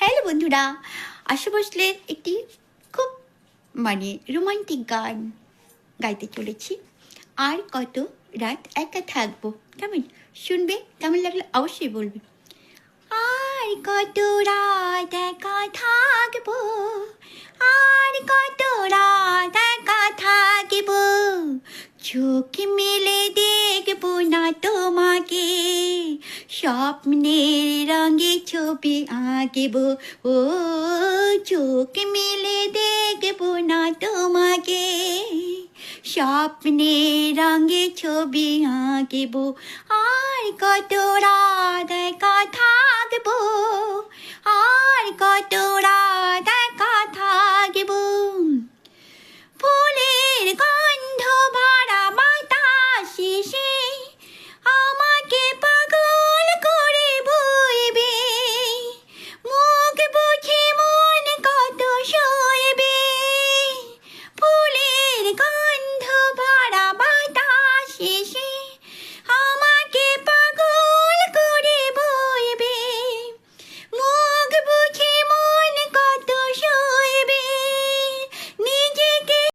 Hello বন্ধুরা, আশা ভোসলের একটি খুব মানে রোমান্টিক গান গাইতে চলেছি। আর কত রাত একা থাকব, কেমন? শুনবে? কেমন লাগলে? অবশ্যই বলবে। আর কত রাত একা থাকব, আর কত রাত একা থাকব, চোখ মেলে তোমাকে স্বপ্নের রঙে ছবি আঁকব। ও চোখ মেলে দেখব না তোমাকে। স্বপ্নের রঙে ছবি আঁকিব। আর কত রাত একা থাকব। আর কত রাত